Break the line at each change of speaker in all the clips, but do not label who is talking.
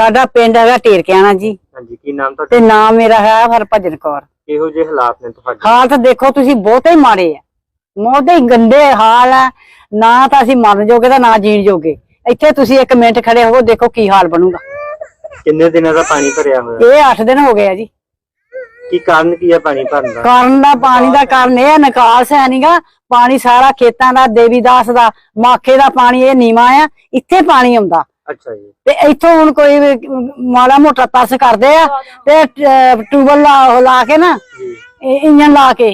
ਸਾਡਾ ਪਿੰਡ ਹੈਗਾ ਢੇਰਕਿਆਣਾ ਜੀ।
ਹਾਂਜੀ ਕੀ ਨਾਮ ਤੁਹਾਡਾ?
ਤੇ ਨਾਮ ਮੇਰਾ ਹੈ ਹਰਭਜਨ ਕੌਰ।
ਕਿਹੋ ਜਿਹੇ ਹਾਲਾਤ ਨੇ ਤੁਹਾਡੇ?
ਹਾਲਤ ਦੇਖੋ ਤੁਸੀਂ ਬਹੁਤੇ ਹੀ ਮਾੜੇ ਆ। ਹੀ ਗੰਦੇ ਹਾਲ ਆ। ਨਾ ਤਾਂ ਅਸੀਂ ਮਰਨ ਜੋਗੇ ਤਾਂ ਨਾ ਜੀਣ ਜੋਗੇ। ਇੱਥੇ ਤੁਸੀਂ ਇੱਕ ਮਿੰਟ ਖੜੇ ਹੋ ਦੇਖੋ ਕੀ ਹਾਲ ਬਣੂਗਾ।
ਕਿੰਨੇ ਦਿਨਾਂ ਦਾ ਪਾਣੀ ਭਰਿਆ ਹੋਇਆ?
ਇਹ 8 ਦਿਨ ਹੋ ਗਏ ਆ ਜੀ।
ਕੀ ਕਾਰਨ ਕੀ ਹੈ ਪਾਣੀ ਭਰਨ ਦਾ?
ਕਾਰਨ ਦਾ ਪਾਣੀ ਦਾ ਕਾਰਨ ਇਹ ਆ, ਨਿਕਾਸ ਹੈ ਨਹੀਂਗਾ ਪਾਣੀ ਸਾਰਾ ਖੇਤਾਂ ਦਾ ਦੇਵੀਦਾਸ ਦਾ ਮਾਖੇ ਦਾ ਪਾਣੀ ਇਹ ਨੀਵਾ ਆ। ਇੱਥੇ ਪਾਣੀ ਆਉਂਦਾ।
ਅੱਛਾ ਜੀ।
ਤੇ ਇੱਥੋਂ ਹੁਣ ਕੋਈ ਵੀ ਮਾੜਾ ਮੋਟਾ ਤਰਸ ਕਰਦੇ ਆ ਤੇ ਟੂਬਲ ਲਾ ਉਹ ਲਾ ਕੇ ਨਾ
ਜੀ।
ਇੰਜਨ ਲਾ ਕੇ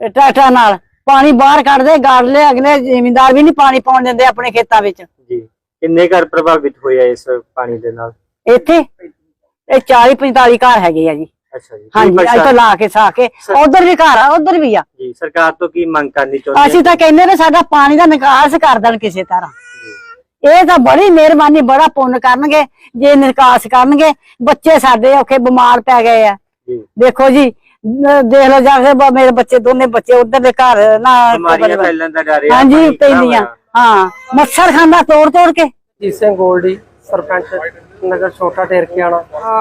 ਟਰੈਕਟਰਾਂ ਨਾਲ। ਪਾਣੀ ਬਾਹਰ ਕੱਢਦੇ ਗਾੜ ਲੈ ਅਗਲੇ ਜ਼ਿਮੀਂਦਾਰ ਵੀ ਨਹੀਂ ਪਾਣੀ ਪਾਉਣ ਦਿੰਦੇ ਆਪਣੇ ਖੇਤਾਂ ਵਿੱਚ।
ਜੀ। ਕਿੰਨੇ ਘਰ ਪ੍ਰਭਾਵਿਤ ਹੋਏ ਆ ਇਸ ਪਾਣੀ ਦੇ ਨਾਲ?
ਇੱਥੇ ਇਹ 40 45 ਘਰ ਹੈਗੇ ਆ ਜੀ।
ਅੱਛਾ ਜੀ।
ਹਾਂਜੀ
ਪ੍ਰਸ਼ਾ-
ਇੱਥੋਂ ਲਾ ਕੇ ਸਾ ਕੇ। ਉਧਰ ਵੀ ਘਰ ਆ ਉਧਰ ਵੀ ਆ।
ਜੀ ਸਰਕਾਰ ਤੋਂ ਕੀ ਮੰਗ ਕਰਨੀ ਚਾਹੁੰਦੇ
ਅਸੀਂ ਤਾਂ ਕਹਿੰਦੇ ਨੇ ਸਾਡਾ ਪਾਣੀ ਦਾ ਨਿਕਾਸ ਕਰ ਦੇਣ ਕਿਸੇ ਤਰ੍ਹਾਂ। ਇਹ ਤਾਂ ਬੜੀ ਮਿਹਰਬਾਨੀ ਬੜਾ ਪੁੰਨ ਕਰਨਗੇ ਜੇ ਨਿਕਾਸ ਕਰਨਗੇ ਬੱਚੇ ਸਾਡੇ ਔਖੇ ਬਿਮਾਰ ਪੈ ਗਏ ਆ।
ਜੀ।
ਦੇਖੋ ਜੀ ਦੇਖ ਲਓ ਜਾ ਕੇ ਮੇਰੇ ਬੱਚੇ ਦੋਨੇ ਬੱਚੇ ਉਧਰ ਦੇ ਘਰ ਨਾ
ਬਿਮਾਰੀਆਂ ਫੈਲਣ ਦਾ ਡਰ ਹੈ
ਹਾਂਜੀ ਪੈਂਦੀਆਂ। ਹਾਂ ਮੱਛਰ ਖਾਂਦਾ ਤੋੜ ਤੋੜ ਕੇ।
ਜੀਤ ਸਿੰਘ ਗੋਲਡੀ ਸਰਪੰਚ ਨਗਰ ਛੋਟਾ ਢੇਰਕਿਆਣਾ ਆ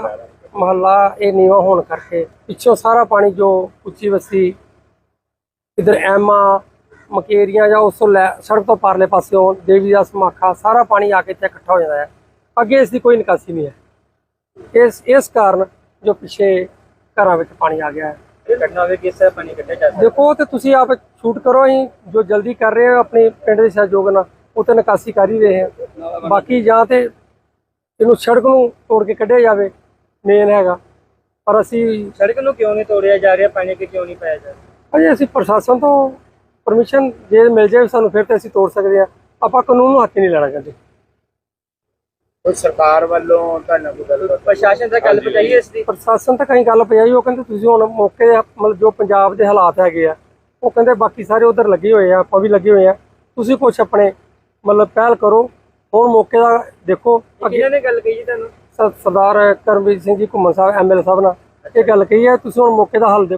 ਮਹੱਲਾ ਇਹ ਨੀਵਾ ਹੋਣ ਕਰਕੇ ਪਿੱਛੋਂ ਸਾਰਾ ਪਾਣੀ ਜੋ ਉੱਚੀ ਵਸੀ ਇਧਰ ਐਮਾ ਮਕੇਰੀਆਂ ਜਾਂ ਉਸ ਤੋਂ ਲੈ ਸੜਕ ਤੋਂ ਪਾਰਲੇ ਪਾਸਿਓਂ ਦੇਵੀ ਦਾ ਸਮਾਖਾ ਸਾਰਾ ਪਾਣੀ ਆ ਕੇ ਇੱਥੇ ਇਕੱਠਾ ਹੋ ਜਾਂਦਾ ਹੈ। ਅੱਗੇ ਇਸ ਦੀ ਕੋਈ ਨਿਕਾਸੀ ਨਹੀਂ ਹੈ। ਇਸ ਇਸ ਕਾਰਨ ਜੋ ਪਿੱਛੇ ਘਰਾਂ ਵਿੱਚ ਪਾਣੀ ਆ ਗਿਆ ਹੈ।
ਇਹ ਘਟਨਾ ਵੇ ਕਿਸ ਤਰ੍ਹਾਂ ਪਾਣੀ ਕੱਢਿਆ ਜਾਂਦਾ
ਦੇਖੋ ਤੇ ਤੁਸੀਂ ਆਪ ਸ਼ੂਟ ਕਰੋ ਹੀ ਜੋ ਜਲਦੀ ਕਰ ਰਹੇ ਹੋ ਆਪਣੇ ਪਿੰਡ ਦੇ ਸਹਿਯੋਗ ਨਾਲ ਉਹ ਤੇ ਨਿਕਾਸੀ ਕਰ ਹੀ ਰਹੇ ਆ ਬਾਕੀ ਜਾਂ ਤੇ ਇਹਨੂੰ ਸੜਕ ਨੂੰ ਤੋੜ ਕੇ ਕੱਢਿਆ ਜਾਵੇ ਮੇਨ ਹੈਗਾ। ਪਰ ਅਸੀਂ
ਸੜਕ ਨੂੰ ਕਿਉਂ ਨਹੀਂ ਤੋੜਿਆ ਜਾ ਰਿਹਾ? ਪਾਣੀ ਕਿ ਕਿਉਂ ਨਹੀਂ ਪਾਇਆ ਜਾ ਰਿਹਾ?
ਅਜੇ ਅਸੀਂ ਪ੍ਰਸ਼ਾਸਨ ਤੋਂ ਪਰਮਿਸ਼ਨ ਜੇ ਮਿਲ ਜਾਵੇ ਸਾਨੂੰ ਫਿਰ ਤੇ ਅਸੀਂ ਤੋੜ ਸਕਦੇ ਆ ਆਪਾਂ ਕਾਨੂੰਨ ਨੂੰ ਹੱਥ ਹੀ ਨਹੀਂ ਲੈਣਾ ਚਾਹੁੰਦੇ।
ਉਹ ਸਰਕਾਰ ਵੱਲੋਂ ਤੁਹਾਨੂੰ ਕੋਈ ਗੱਲ ਪ੍ਰਸ਼ਾਸਨ ਤੱਕ ਗੱਲ ਪਹੁੰਚਾਈ ਇਸ ਦੀ।
ਪ੍ਰਸ਼ਾਸਨ ਤੱਕ ਅਸੀਂ ਗੱਲ ਪਜਾਈ ਉਹ ਕਹਿੰਦੇ ਤੁਸੀਂ ਹੁਣ ਮੌਕੇ ਦੇ ਮਤਲਬ ਜੋ ਪੰਜਾਬ ਦੇ ਹਾਲਾਤ ਹੈਗੇ ਆ ਉਹ ਕਹਿੰਦੇ ਬਾਕੀ ਸਾਰੇ ਉਧਰ ਲੱਗੇ ਹੋਏ ਆ ਆਪਾਂ ਵੀ ਲੱਗੇ ਹੋਏ ਆ। ਤੁਸੀਂ ਕੁਝ ਆਪਣੇ ਮਤਲਬ ਪਹਿਲ ਕਰੋ ਹੁਣ ਮੌਕੇ ਦਾ ਦੇਖੋ। ਅੱਗੇ
ਕਿਹਨਾਂ ਨੇ ਗੱਲ ਕਹੀ ਜੀ ਤੁਹਾਨੂੰ?
ਸਰਦਾਰ ਕਰਮਵੀਰ ਸਿੰਘ ਜੀ ਘੁੰਮਣ ਸਾਹਿਬ ਐਮਐਲਏ ਸਾਹਿਬ ਨਾਲ। ਇਹ ਗੱਲ ਕਹੀ ਹੈ ਤੁਸੀਂ ਹੁਣ ਮੌਕੇ ਦਾ ਹੱਲ ਦੇਖੋ